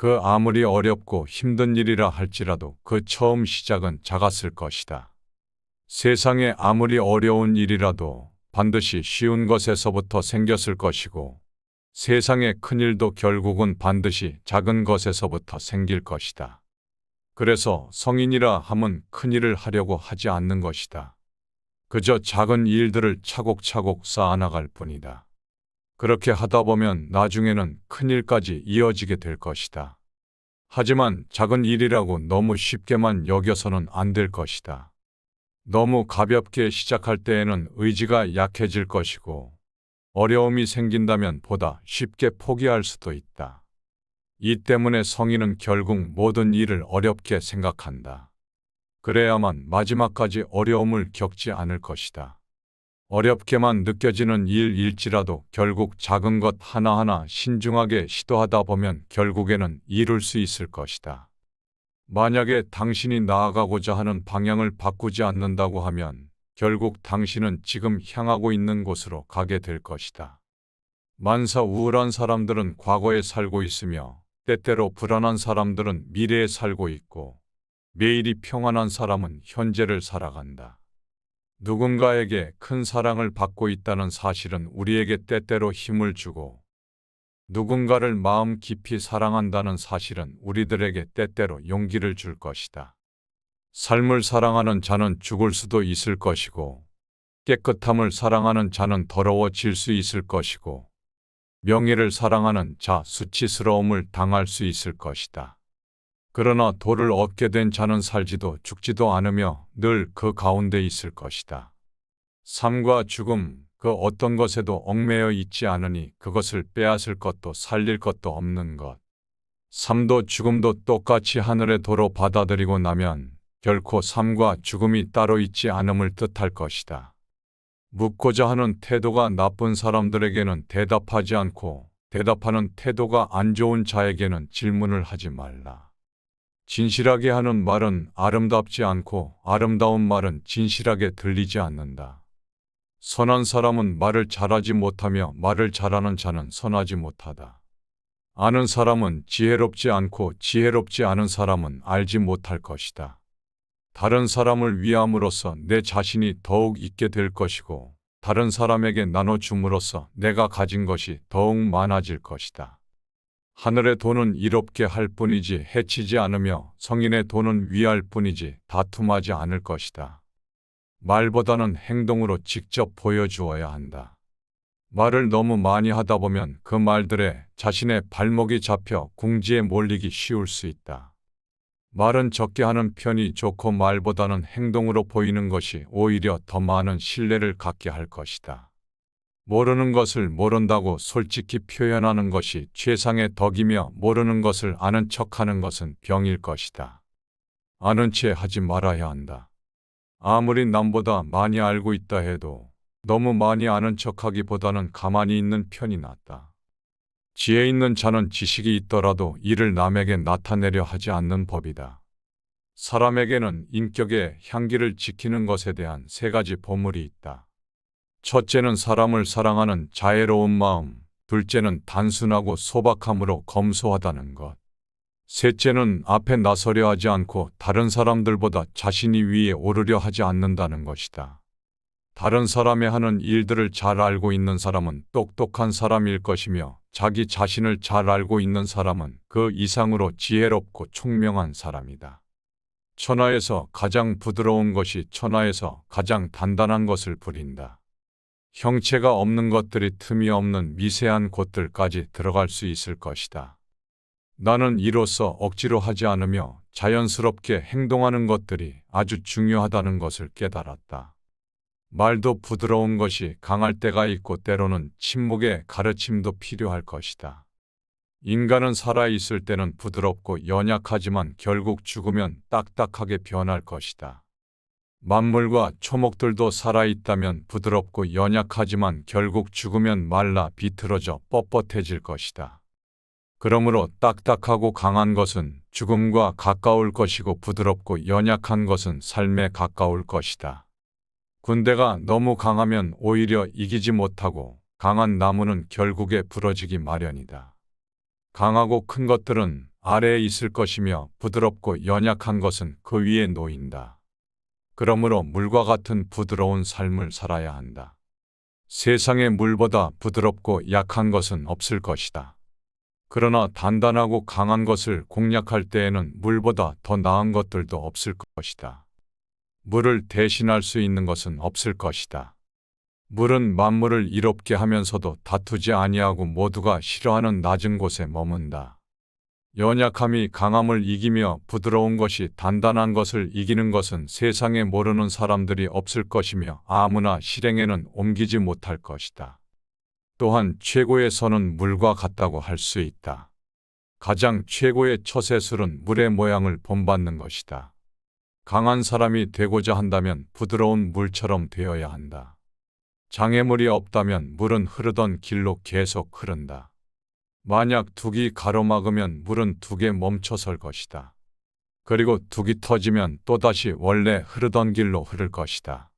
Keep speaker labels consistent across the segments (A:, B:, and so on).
A: 그 아무리 어렵고 힘든 일이라 할지라도 그 처음 시작은 작았을 것이다. 세상에 아무리 어려운 일이라도 반드시 쉬운 것에서부터 생겼을 것이고 세상의 큰 일도 결국은 반드시 작은 것에서부터 생길 것이다. 그래서 성인이라 함은 큰 일을 하려고 하지 않는 것이다. 그저 작은 일들을 차곡차곡 쌓아나갈 뿐이다. 그렇게 하다 보면 나중에는 큰 일까지 이어지게 될 것이다. 하지만 작은 일이라고 너무 쉽게만 여겨서는 안 될 것이다. 너무 가볍게 시작할 때에는 의지가 약해질 것이고 어려움이 생긴다면 보다 쉽게 포기할 수도 있다. 이 때문에 성인은 결국 모든 일을 어렵게 생각한다. 그래야만 마지막까지 어려움을 겪지 않을 것이다. 어렵게만 느껴지는 일일지라도 결국 작은 것 하나하나 신중하게 시도하다 보면 결국에는 이룰 수 있을 것이다. 만약에 당신이 나아가고자 하는 방향을 바꾸지 않는다고 하면 결국 당신은 지금 향하고 있는 곳으로 가게 될 것이다. 만사 우울한 사람들은 과거에 살고 있으며 때때로 불안한 사람들은 미래에 살고 있고 매일이 평안한 사람은 현재를 살아간다. 누군가에게 큰 사랑을 받고 있다는 사실은 우리에게 때때로 힘을 주고 누군가를 마음 깊이 사랑한다는 사실은 우리들에게 때때로 용기를 줄 것이다. 삶을 사랑하는 자는 죽을 수도 있을 것이고 깨끗함을 사랑하는 자는 더러워질 수 있을 것이고 명예를 사랑하는 자 수치스러움을 당할 수 있을 것이다. 그러나 도를 얻게 된 자는 살지도 죽지도 않으며 늘 그 가운데 있을 것이다. 삶과 죽음, 그 어떤 것에도 얽매여 있지 않으니 그것을 빼앗을 것도 살릴 것도 없는 것. 삶도 죽음도 똑같이 하늘의 도로 받아들이고 나면 결코 삶과 죽음이 따로 있지 않음을 뜻할 것이다. 묻고자 하는 태도가 나쁜 사람들에게는 대답하지 않고 대답하는 태도가 안 좋은 자에게는 질문을 하지 말라. 진실하게 하는 말은 아름답지 않고 아름다운 말은 진실하게 들리지 않는다. 선한 사람은 말을 잘하지 못하며 말을 잘하는 자는 선하지 못하다. 아는 사람은 지혜롭지 않고 지혜롭지 않은 사람은 알지 못할 것이다. 다른 사람을 위함으로써 내 자신이 더욱 있게 될 것이고 다른 사람에게 나눠줌으로써 내가 가진 것이 더욱 많아질 것이다. 하늘의 돈은 이롭게 할 뿐이지 해치지 않으며 성인의 돈은 위할 뿐이지 다툼하지 않을 것이다. 말보다는 행동으로 직접 보여주어야 한다. 말을 너무 많이 하다 보면 그 말들에 자신의 발목이 잡혀 궁지에 몰리기 쉬울 수 있다. 말은 적게 하는 편이 좋고 말보다는 행동으로 보이는 것이 오히려 더 많은 신뢰를 갖게 할 것이다. 모르는 것을 모른다고 솔직히 표현하는 것이 최상의 덕이며 모르는 것을 아는 척하는 것은 병일 것이다. 아는 채 하지 말아야 한다. 아무리 남보다 많이 알고 있다 해도 너무 많이 아는 척하기보다는 가만히 있는 편이 낫다. 지혜 있는 자는 지식이 있더라도 이를 남에게 나타내려 하지 않는 법이다. 사람에게는 인격의 향기를 지키는 것에 대한 세 가지 보물이 있다. 첫째는 사람을 사랑하는 자애로운 마음, 둘째는 단순하고 소박함으로 검소하다는 것. 셋째는 앞에 나서려 하지 않고 다른 사람들보다 자신이 위에 오르려 하지 않는다는 것이다. 다른 사람이 하는 일들을 잘 알고 있는 사람은 똑똑한 사람일 것이며 자기 자신을 잘 알고 있는 사람은 그 이상으로 지혜롭고 총명한 사람이다. 천하에서 가장 부드러운 것이 천하에서 가장 단단한 것을 부린다. 형체가 없는 것들이 틈이 없는 미세한 곳들까지 들어갈 수 있을 것이다. 나는 이로써 억지로 하지 않으며 자연스럽게 행동하는 것들이 아주 중요하다는 것을 깨달았다. 말도 부드러운 것이 강할 때가 있고 때로는 침묵의 가르침도 필요할 것이다. 인간은 살아있을 때는 부드럽고 연약하지만 결국 죽으면 딱딱하게 변할 것이다. 만물과 초목들도 살아있다면 부드럽고 연약하지만 결국 죽으면 말라 비틀어져 뻣뻣해질 것이다. 그러므로 딱딱하고 강한 것은 죽음과 가까울 것이고 부드럽고 연약한 것은 삶에 가까울 것이다. 군대가 너무 강하면 오히려 이기지 못하고 강한 나무는 결국에 부러지기 마련이다. 강하고 큰 것들은 아래에 있을 것이며 부드럽고 연약한 것은 그 위에 놓인다. 그러므로 물과 같은 부드러운 삶을 살아야 한다. 세상에 물보다 부드럽고 약한 것은 없을 것이다. 그러나 단단하고 강한 것을 공략할 때에는 물보다 더 나은 것들도 없을 것이다. 물을 대신할 수 있는 것은 없을 것이다. 물은 만물을 이롭게 하면서도 다투지 아니하고 모두가 싫어하는 낮은 곳에 머문다. 연약함이 강함을 이기며 부드러운 것이 단단한 것을 이기는 것은 세상에 모르는 사람들이 없을 것이며 아무나 실행에는 옮기지 못할 것이다. 또한 최고의 선은 물과 같다고 할 수 있다. 가장 최고의 처세술은 물의 모양을 본받는 것이다. 강한 사람이 되고자 한다면 부드러운 물처럼 되어야 한다. 장애물이 없다면 물은 흐르던 길로 계속 흐른다. 만약 둑이 가로막으면 물은 둑에 멈춰설 것이다. 그리고 둑이 터지면 또다시 원래 흐르던 길로 흐를 것이다.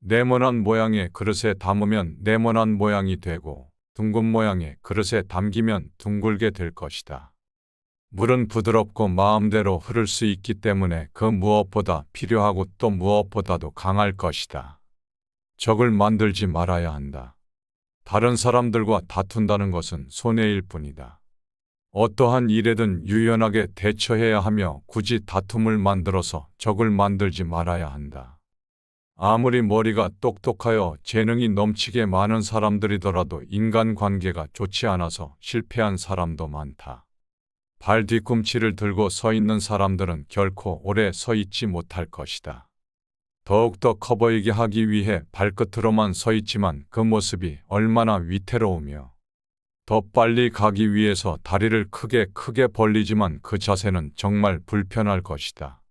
A: 네모난 모양의 그릇에 담으면 네모난 모양이 되고 둥근 모양의 그릇에 담기면 둥글게 될 것이다. 물은 부드럽고 마음대로 흐를 수 있기 때문에 그 무엇보다 필요하고 또 무엇보다도 강할 것이다. 적을 만들지 말아야 한다. 다른 사람들과 다툰다는 것은 손해일 뿐이다. 어떠한 일에든 유연하게 대처해야 하며 굳이 다툼을 만들어서 적을 만들지 말아야 한다. 아무리 머리가 똑똑하여 재능이 넘치게 많은 사람들이더라도 인간관계가 좋지 않아서 실패한 사람도 많다. 발 뒤꿈치를 들고 서 있는 사람들은 결코 오래 서 있지 못할 것이다. 더욱더 커 보이게 하기 위해 발끝으로만 서 있지만 그 모습이 얼마나 위태로우며 더 빨리 가기 위해서 다리를 크게 크게 벌리지만 그 자세는 정말 불편할 것이다.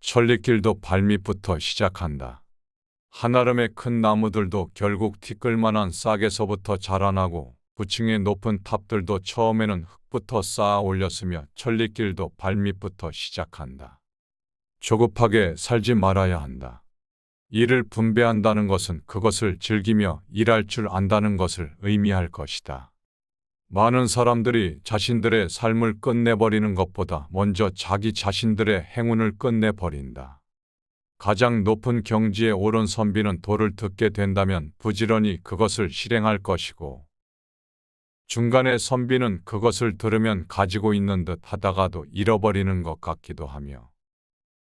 A: 천리길도 발밑부터 시작한다. 한아름의 큰 나무들도 결국 티끌만한 싹에서부터 자라나고 부층의 높은 탑들도 처음에는 흙부터 쌓아 올렸으며 천리길도 발밑부터 시작한다. 조급하게 살지 말아야 한다. 일을 분배한다는 것은 그것을 즐기며 일할 줄 안다는 것을 의미할 것이다. 많은 사람들이 자신들의 삶을 끝내버리는 것보다 먼저 자기 자신들의 행운을 끝내버린다. 가장 높은 경지에 오른 선비는 도를 듣게 된다면 부지런히 그것을 실행할 것이고, 중간의 선비는 그것을 들으면 가지고 있는 듯 하다가도 잃어버리는 것 같기도 하며,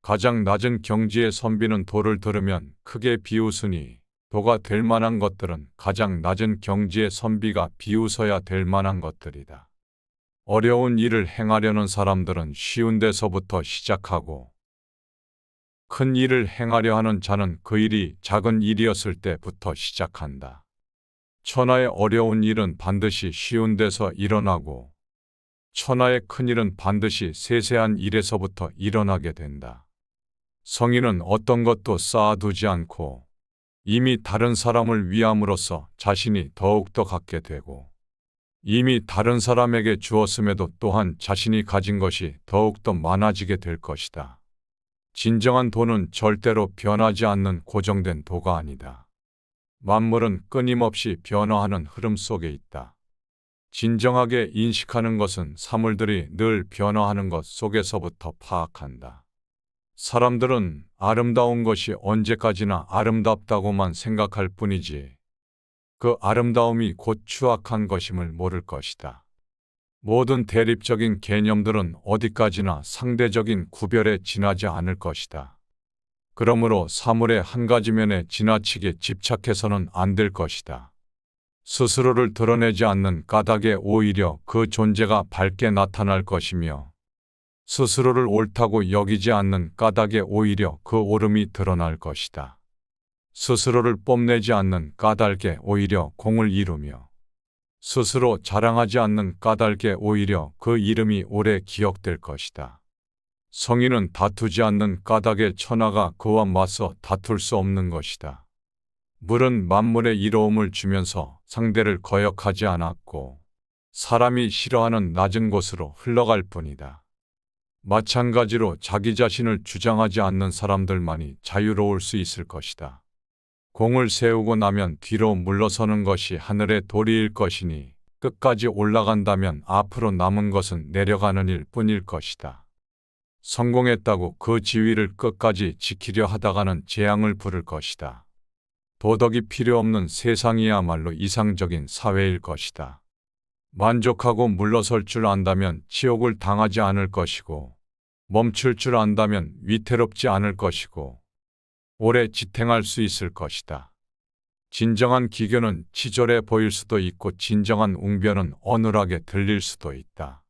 A: 가장 낮은 경지의 선비는 도를 들으면 크게 비웃으니 도가 될 만한 것들은 가장 낮은 경지의 선비가 비웃어야 될 만한 것들이다. 어려운 일을 행하려는 사람들은 쉬운 데서부터 시작하고 큰 일을 행하려 하는 자는 그 일이 작은 일이었을 때부터 시작한다. 천하의 어려운 일은 반드시 쉬운 데서 일어나고 천하의 큰 일은 반드시 세세한 일에서부터 일어나게 된다. 성인은 어떤 것도 쌓아두지 않고 이미 다른 사람을 위함으로써 자신이 더욱더 갖게 되고 이미 다른 사람에게 주었음에도 또한 자신이 가진 것이 더욱더 많아지게 될 것이다. 진정한 도는 절대로 변하지 않는 고정된 도가 아니다. 만물은 끊임없이 변화하는 흐름 속에 있다. 진정하게 인식하는 것은 사물들이 늘 변화하는 것 속에서부터 파악한다. 사람들은 아름다운 것이 언제까지나 아름답다고만 생각할 뿐이지 그 아름다움이 곧 추악한 것임을 모를 것이다. 모든 대립적인 개념들은 어디까지나 상대적인 구별에 지나지 않을 것이다. 그러므로 사물의 한 가지 면에 지나치게 집착해서는 안 될 것이다. 스스로를 드러내지 않는 까닭에 오히려 그 존재가 밝게 나타날 것이며 스스로를 옳다고 여기지 않는 까닭에 오히려 그 옳음이 드러날 것이다. 스스로를 뽐내지 않는 까닭에 오히려 공을 이루며 스스로 자랑하지 않는 까닭에 오히려 그 이름이 오래 기억될 것이다. 성인은 다투지 않는 까닭에 천하가 그와 맞서 다툴 수 없는 것이다. 물은 만물의 이로움을 주면서 상대를 거역하지 않았고 사람이 싫어하는 낮은 곳으로 흘러갈 뿐이다. 마찬가지로 자기 자신을 주장하지 않는 사람들만이 자유로울 수 있을 것이다. 공을 세우고 나면 뒤로 물러서는 것이 하늘의 도리일 것이니 끝까지 올라간다면 앞으로 남은 것은 내려가는 일 뿐일 것이다. 성공했다고 그 지위를 끝까지 지키려 하다가는 재앙을 부를 것이다. 도덕이 필요 없는 세상이야말로 이상적인 사회일 것이다. 만족하고 물러설 줄 안다면 지옥을 당하지 않을 것이고, 멈출 줄 안다면 위태롭지 않을 것이고, 오래 지탱할 수 있을 것이다. 진정한 기교는 치졸해 보일 수도 있고 진정한 웅변은 어눌하게 들릴 수도 있다.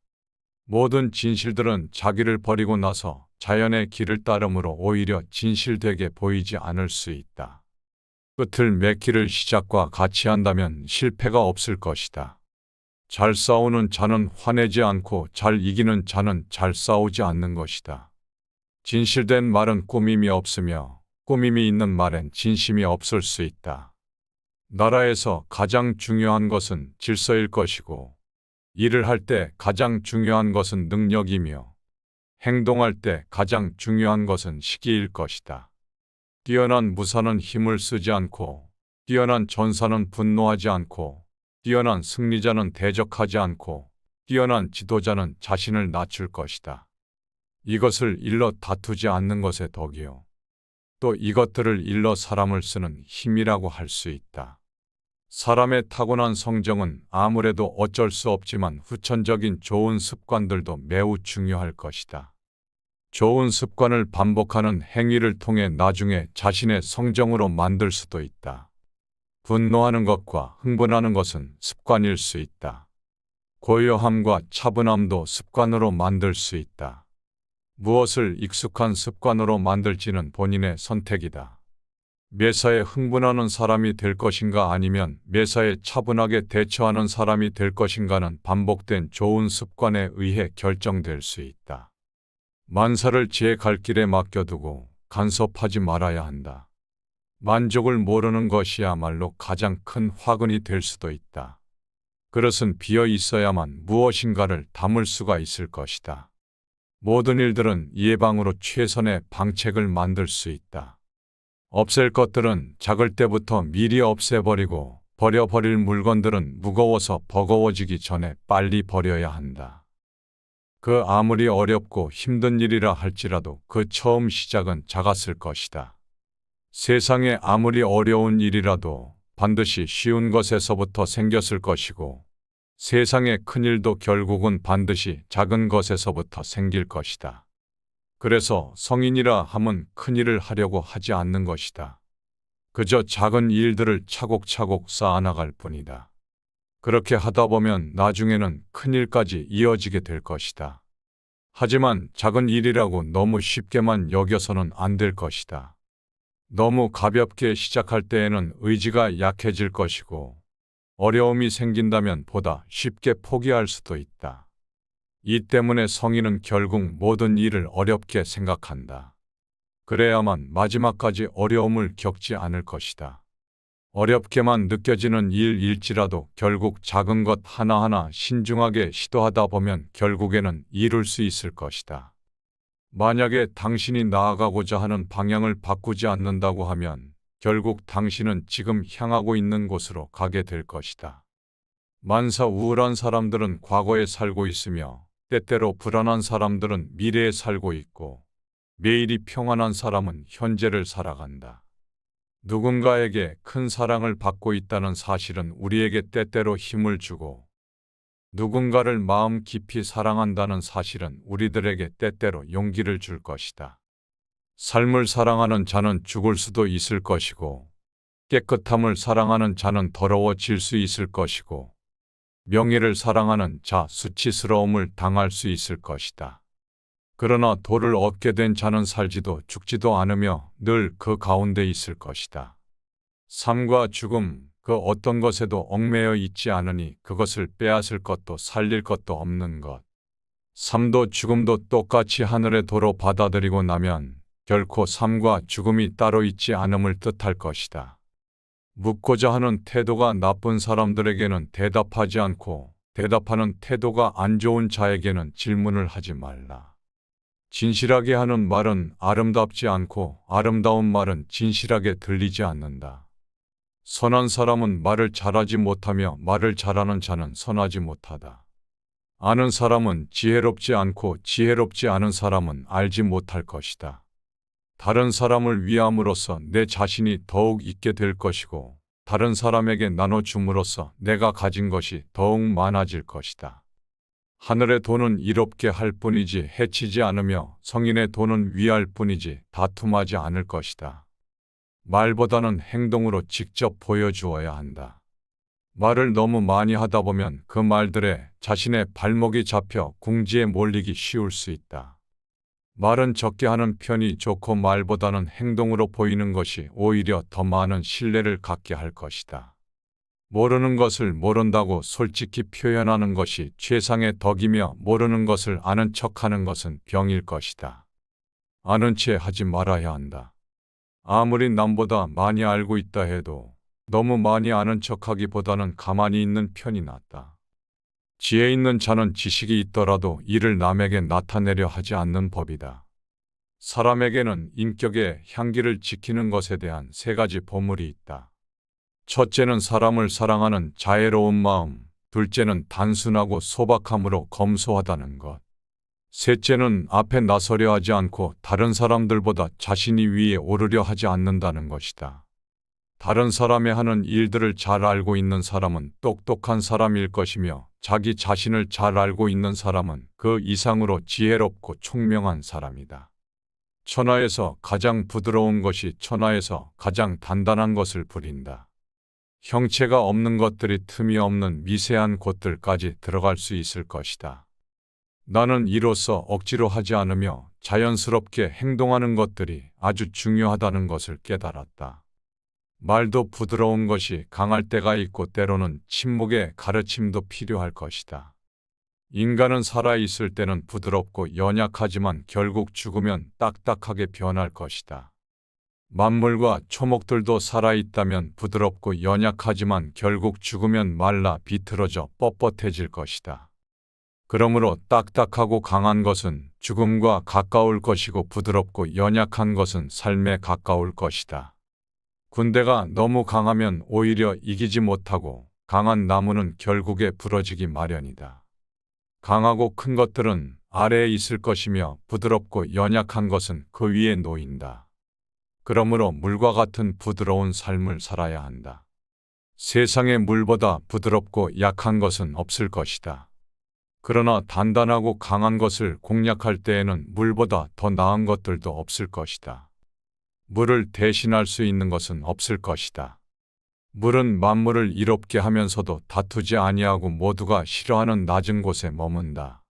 A: 모든 진실들은 자기를 버리고 나서 자연의 길을 따름으로 오히려 진실되게 보이지 않을 수 있다. 끝을 맺기를 시작과 같이 한다면 실패가 없을 것이다. 잘 싸우는 자는 화내지 않고 잘 이기는 자는 잘 싸우지 않는 것이다. 진실된 말은 꾸밈이 없으며 꾸밈이 있는 말엔 진심이 없을 수 있다. 나라에서 가장 중요한 것은 질서일 것이고, 일을 할 때 가장 중요한 것은 능력이며, 행동할 때 가장 중요한 것은 시기일 것이다. 뛰어난 무사는 힘을 쓰지 않고, 뛰어난 전사는 분노하지 않고, 뛰어난 승리자는 대적하지 않고, 뛰어난 지도자는 자신을 낮출 것이다. 이것을 일러 다투지 않는 것의 덕이요. 또 이것들을 일러 사람을 쓰는 힘이라고 할 수 있다. 사람의 타고난 성정은 아무래도 어쩔 수 없지만 후천적인 좋은 습관들도 매우 중요할 것이다. 좋은 습관을 반복하는 행위를 통해 나중에 자신의 성정으로 만들 수도 있다. 분노하는 것과 흥분하는 것은 습관일 수 있다. 고요함과 차분함도 습관으로 만들 수 있다. 무엇을 익숙한 습관으로 만들지는 본인의 선택이다. 매사에 흥분하는 사람이 될 것인가 아니면 매사에 차분하게 대처하는 사람이 될 것인가는 반복된 좋은 습관에 의해 결정될 수 있다. 만사를 제갈 길에 맡겨두고 간섭하지 말아야 한다. 만족을 모르는 것이야말로 가장 큰 화근이 될 수도 있다. 그릇은 비어 있어야만 무엇인가를 담을 수가 있을 것이다. 모든 일들은 예방으로 최선의 방책을 만들 수 있다. 없앨 것들은 작을 때부터 미리 없애버리고 버려버릴 물건들은 무거워서 버거워지기 전에 빨리 버려야 한다. 그 아무리 어렵고 힘든 일이라 할지라도 그 처음 시작은 작았을 것이다. 세상에 아무리 어려운 일이라도 반드시 쉬운 것에서부터 생겼을 것이고 세상의 큰 일도 결국은 반드시 작은 것에서부터 생길 것이다. 그래서 성인이라 함은 큰 일을 하려고 하지 않는 것이다. 그저 작은 일들을 차곡차곡 쌓아나갈 뿐이다. 그렇게 하다 보면 나중에는 큰 일까지 이어지게 될 것이다. 하지만 작은 일이라고 너무 쉽게만 여겨서는 안 될 것이다. 너무 가볍게 시작할 때에는 의지가 약해질 것이고 어려움이 생긴다면 보다 쉽게 포기할 수도 있다. 이 때문에 성인은 결국 모든 일을 어렵게 생각한다. 그래야만 마지막까지 어려움을 겪지 않을 것이다. 어렵게만 느껴지는 일일지라도 결국 작은 것 하나하나 신중하게 시도하다 보면 결국에는 이룰 수 있을 것이다. 만약에 당신이 나아가고자 하는 방향을 바꾸지 않는다고 하면 결국 당신은 지금 향하고 있는 곳으로 가게 될 것이다. 만사 우울한 사람들은 과거에 살고 있으며 때때로 불안한 사람들은 미래에 살고 있고 매일이 평안한 사람은 현재를 살아간다. 누군가에게 큰 사랑을 받고 있다는 사실은 우리에게 때때로 힘을 주고 누군가를 마음 깊이 사랑한다는 사실은 우리들에게 때때로 용기를 줄 것이다. 삶을 사랑하는 자는 죽을 수도 있을 것이고 깨끗함을 사랑하는 자는 더러워질 수 있을 것이고 명예를 사랑하는 자 수치스러움을 당할 수 있을 것이다. 그러나 도를 얻게 된 자는 살지도 죽지도 않으며 늘 그 가운데 있을 것이다. 삶과 죽음, 그 어떤 것에도 얽매여 있지 않으니 그것을 빼앗을 것도 살릴 것도 없는 것. 삶도 죽음도 똑같이 하늘의 도로 받아들이고 나면 결코 삶과 죽음이 따로 있지 않음을 뜻할 것이다. 묻고자 하는 태도가 나쁜 사람들에게는 대답하지 않고 대답하는 태도가 안 좋은 자에게는 질문을 하지 말라. 진실하게 하는 말은 아름답지 않고 아름다운 말은 진실하게 들리지 않는다. 선한 사람은 말을 잘하지 못하며 말을 잘하는 자는 선하지 못하다. 아는 사람은 지혜롭지 않고 지혜롭지 않은 사람은 알지 못할 것이다. 다른 사람을 위함으로써 내 자신이 더욱 있게 될 것이고 다른 사람에게 나눠줌으로써 내가 가진 것이 더욱 많아질 것이다. 하늘의 돈은 이롭게 할 뿐이지 해치지 않으며 성인의 돈은 위할 뿐이지 다툼하지 않을 것이다. 말보다는 행동으로 직접 보여주어야 한다. 말을 너무 많이 하다 보면 그 말들에 자신의 발목이 잡혀 궁지에 몰리기 쉬울 수 있다. 말은 적게 하는 편이 좋고 말보다는 행동으로 보이는 것이 오히려 더 많은 신뢰를 갖게 할 것이다. 모르는 것을 모른다고 솔직히 표현하는 것이 최상의 덕이며 모르는 것을 아는 척하는 것은 병일 것이다. 아는 채 하지 말아야 한다. 아무리 남보다 많이 알고 있다 해도 너무 많이 아는 척하기보다는 가만히 있는 편이 낫다. 지혜 있는 자는 지식이 있더라도 이를 남에게 나타내려 하지 않는 법이다. 사람에게는 인격의 향기를 지키는 것에 대한 세 가지 보물이 있다. 첫째는 사람을 사랑하는 자애로운 마음, 둘째는 단순하고 소박함으로 검소하다는 것. 셋째는 앞에 나서려 하지 않고 다른 사람들보다 자신이 위에 오르려 하지 않는다는 것이다. 다른 사람이 하는 일들을 잘 알고 있는 사람은 똑똑한 사람일 것이며 자기 자신을 잘 알고 있는 사람은 그 이상으로 지혜롭고 총명한 사람이다. 천하에서 가장 부드러운 것이 천하에서 가장 단단한 것을 부린다. 형체가 없는 것들이 틈이 없는 미세한 곳들까지 들어갈 수 있을 것이다. 나는 이로써 억지로 하지 않으며 자연스럽게 행동하는 것들이 아주 중요하다는 것을 깨달았다. 말도 부드러운 것이 강할 때가 있고 때로는 침묵의 가르침도 필요할 것이다. 인간은 살아있을 때는 부드럽고 연약하지만 결국 죽으면 딱딱하게 변할 것이다. 만물과 초목들도 살아있다면 부드럽고 연약하지만 결국 죽으면 말라 비틀어져 뻣뻣해질 것이다. 그러므로 딱딱하고 강한 것은 죽음과 가까울 것이고 부드럽고 연약한 것은 삶에 가까울 것이다. 군대가 너무 강하면 오히려 이기지 못하고 강한 나무는 결국에 부러지기 마련이다. 강하고 큰 것들은 아래에 있을 것이며 부드럽고 연약한 것은 그 위에 놓인다. 그러므로 물과 같은 부드러운 삶을 살아야 한다. 세상에 물보다 부드럽고 약한 것은 없을 것이다. 그러나 단단하고 강한 것을 공략할 때에는 물보다 더 나은 것들도 없을 것이다. 물을 대신할 수 있는 것은 없을 것이다. 물은 만물을 이롭게 하면서도 다투지 아니하고 모두가 싫어하는 낮은 곳에 머문다.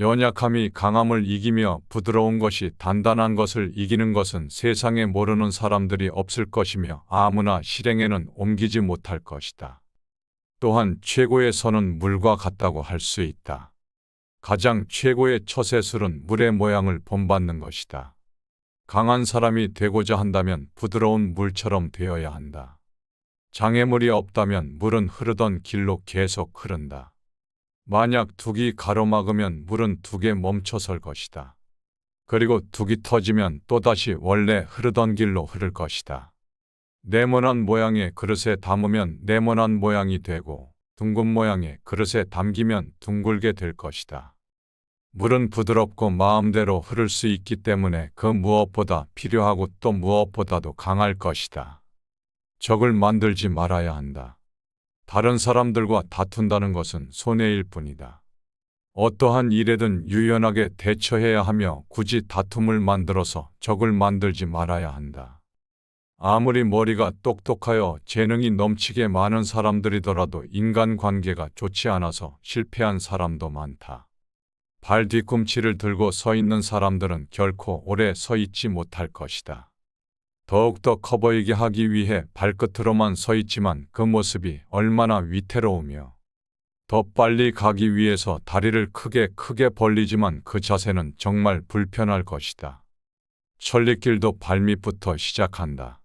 A: 연약함이 강함을 이기며 부드러운 것이 단단한 것을 이기는 것은 세상에 모르는 사람들이 없을 것이며 아무나 실행에는 옮기지 못할 것이다. 또한 최고의 선은 물과 같다고 할 수 있다. 가장 최고의 처세술은 물의 모양을 본받는 것이다. 강한 사람이 되고자 한다면 부드러운 물처럼 되어야 한다. 장애물이 없다면 물은 흐르던 길로 계속 흐른다. 만약 둑이 가로막으면 물은 둑에 멈춰설 것이다. 그리고 둑이 터지면 또다시 원래 흐르던 길로 흐를 것이다. 네모난 모양의 그릇에 담으면 네모난 모양이 되고 둥근 모양의 그릇에 담기면 둥글게 될 것이다. 물은 부드럽고 마음대로 흐를 수 있기 때문에 그 무엇보다 필요하고 또 무엇보다도 강할 것이다. 적을 만들지 말아야 한다. 다른 사람들과 다툰다는 것은 손해일 뿐이다. 어떠한 일에든 유연하게 대처해야 하며 굳이 다툼을 만들어서 적을 만들지 말아야 한다. 아무리 머리가 똑똑하여 재능이 넘치게 많은 사람들이더라도 인간관계가 좋지 않아서 실패한 사람도 많다. 발 뒤꿈치를 들고 서 있는 사람들은 결코 오래 서 있지 못할 것이다. 더욱더 커 보이게 하기 위해 발끝으로만 서 있지만 그 모습이 얼마나 위태로우며 더 빨리 가기 위해서 다리를 크게 크게 벌리지만 그 자세는 정말 불편할 것이다. 천리길도 발밑부터 시작한다.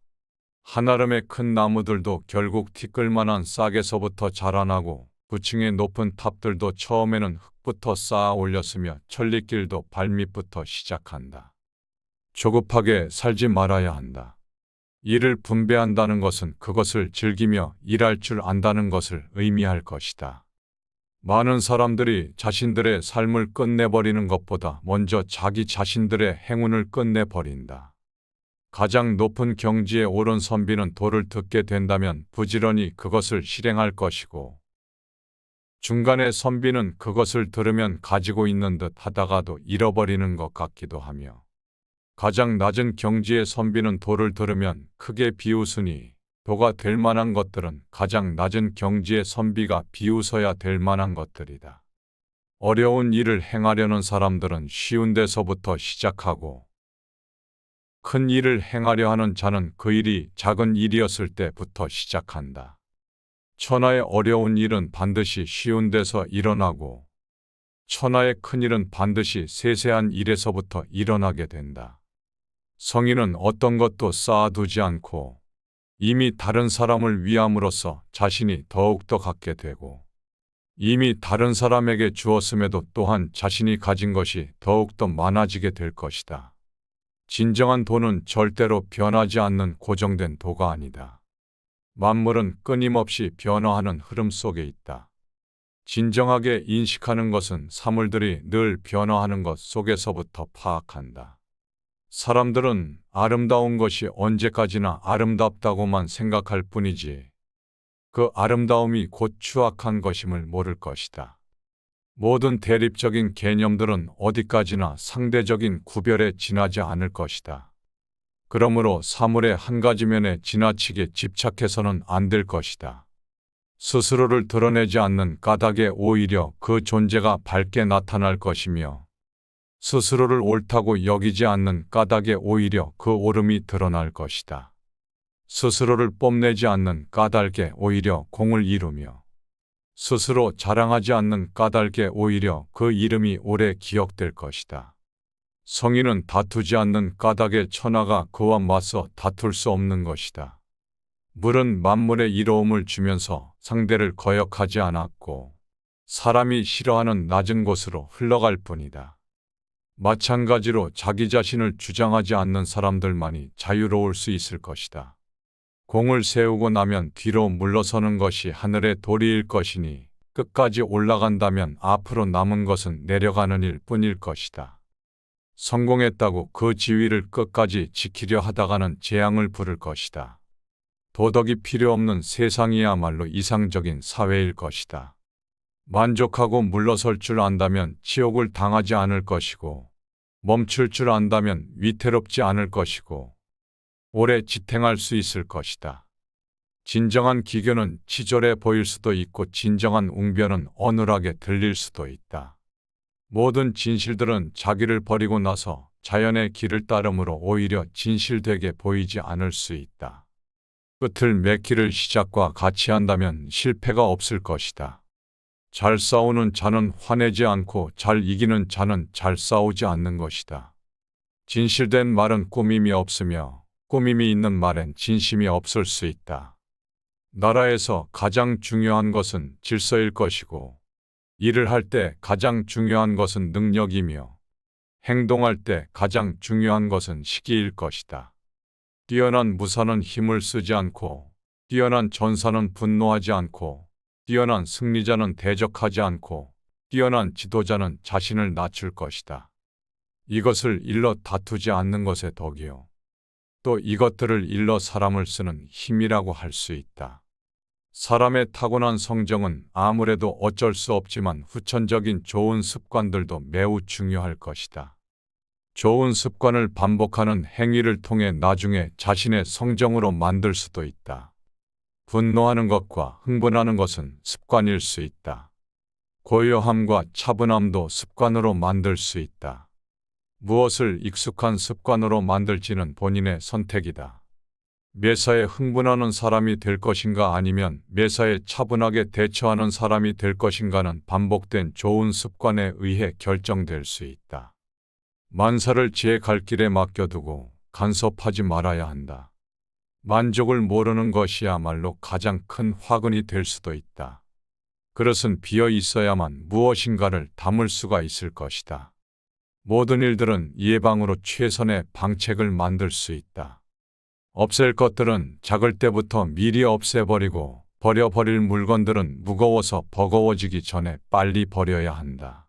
A: 한아름의 큰 나무들도 결국 티끌만한 싹에서부터 자라나고 부층의 높은 탑들도 처음에는 흙부터 쌓아 올렸으며 천리길도 발밑부터 시작한다. 조급하게 살지 말아야 한다. 일을 분배한다는 것은 그것을 즐기며 일할 줄 안다는 것을 의미할 것이다. 많은 사람들이 자신들의 삶을 끝내버리는 것보다 먼저 자기 자신들의 행운을 끝내버린다. 가장 높은 경지에 오른 선비는 도를 듣게 된다면 부지런히 그것을 실행할 것이고, 중간의 선비는 그것을 들으면 가지고 있는 듯 하다가도 잃어버리는 것 같기도 하며, 가장 낮은 경지의 선비는 도를 들으면 크게 비웃으니 도가 될 만한 것들은 가장 낮은 경지의 선비가 비웃어야 될 만한 것들이다. 어려운 일을 행하려는 사람들은 쉬운 데서부터 시작하고 큰 일을 행하려 하는 자는 그 일이 작은 일이었을 때부터 시작한다. 천하의 어려운 일은 반드시 쉬운 데서 일어나고 천하의 큰 일은 반드시 세세한 일에서부터 일어나게 된다. 성인은 어떤 것도 쌓아두지 않고 이미 다른 사람을 위함으로써 자신이 더욱더 갖게 되고 이미 다른 사람에게 주었음에도 또한 자신이 가진 것이 더욱더 많아지게 될 것이다. 진정한 도는 절대로 변하지 않는 고정된 도가 아니다. 만물은 끊임없이 변화하는 흐름 속에 있다. 진정하게 인식하는 것은 사물들이 늘 변화하는 것 속에서부터 파악한다. 사람들은 아름다운 것이 언제까지나 아름답다고만 생각할 뿐이지 그 아름다움이 곧 추악한 것임을 모를 것이다. 모든 대립적인 개념들은 어디까지나 상대적인 구별에 지나지 않을 것이다. 그러므로 사물의 한 가지 면에 지나치게 집착해서는 안 될 것이다. 스스로를 드러내지 않는 까닭에 오히려 그 존재가 밝게 나타날 것이며 스스로를 옳다고 여기지 않는 까닭에 오히려 그 옳음이 드러날 것이다. 스스로를 뽐내지 않는 까닭에 오히려 공을 이루며 스스로 자랑하지 않는 까닭에 오히려 그 이름이 오래 기억될 것이다. 성인은 다투지 않는 까닭에 천하가 그와 맞서 다툴 수 없는 것이다. 물은 만물의 이로움을 주면서 상대를 거역하지 않았고 사람이 싫어하는 낮은 곳으로 흘러갈 뿐이다. 마찬가지로 자기 자신을 주장하지 않는 사람들만이 자유로울 수 있을 것이다. 공을 세우고 나면 뒤로 물러서는 것이 하늘의 도리일 것이니 끝까지 올라간다면 앞으로 남은 것은 내려가는 일 뿐일 것이다. 성공했다고 그 지위를 끝까지 지키려 하다가는 재앙을 부를 것이다. 도덕이 필요 없는 세상이야말로 이상적인 사회일 것이다. 만족하고 물러설 줄 안다면 지옥을 당하지 않을 것이고, 멈출 줄 안다면 위태롭지 않을 것이고, 오래 지탱할 수 있을 것이다. 진정한 기교는 치졸해 보일 수도 있고 진정한 웅변은 어눌하게 들릴 수도 있다. 모든 진실들은 자기를 버리고 나서 자연의 길을 따름으로 오히려 진실되게 보이지 않을 수 있다. 끝을 맺기를 시작과 같이 한다면 실패가 없을 것이다. 잘 싸우는 자는 화내지 않고 잘 이기는 자는 잘 싸우지 않는 것이다. 진실된 말은 꾸밈이 없으며 꾸밈이 있는 말엔 진심이 없을 수 있다. 나라에서 가장 중요한 것은 질서일 것이고 일을 할 때 가장 중요한 것은 능력이며 행동할 때 가장 중요한 것은 시기일 것이다. 뛰어난 무사는 힘을 쓰지 않고 뛰어난 전사는 분노하지 않고 뛰어난 승리자는 대적하지 않고 뛰어난 지도자는 자신을 낮출 것이다. 이것을 일러 다투지 않는 것의 덕이요. 또 이것들을 일러 사람을 쓰는 힘이라고 할 수 있다. 사람의 타고난 성정은 아무래도 어쩔 수 없지만 후천적인 좋은 습관들도 매우 중요할 것이다. 좋은 습관을 반복하는 행위를 통해 나중에 자신의 성정으로 만들 수도 있다. 분노하는 것과 흥분하는 것은 습관일 수 있다. 고요함과 차분함도 습관으로 만들 수 있다. 무엇을 익숙한 습관으로 만들지는 본인의 선택이다. 매사에 흥분하는 사람이 될 것인가 아니면 매사에 차분하게 대처하는 사람이 될 것인가는 반복된 좋은 습관에 의해 결정될 수 있다. 만사를 제갈 길에 맡겨두고 간섭하지 말아야 한다. 만족을 모르는 것이야말로 가장 큰 화근이 될 수도 있다. 그릇은 비어 있어야만 무엇인가를 담을 수가 있을 것이다. 모든 일들은 예방으로 최선의 방책을 만들 수 있다. 없앨 것들은 작을 때부터 미리 없애버리고 버려버릴 물건들은 무거워서 버거워지기 전에 빨리 버려야 한다.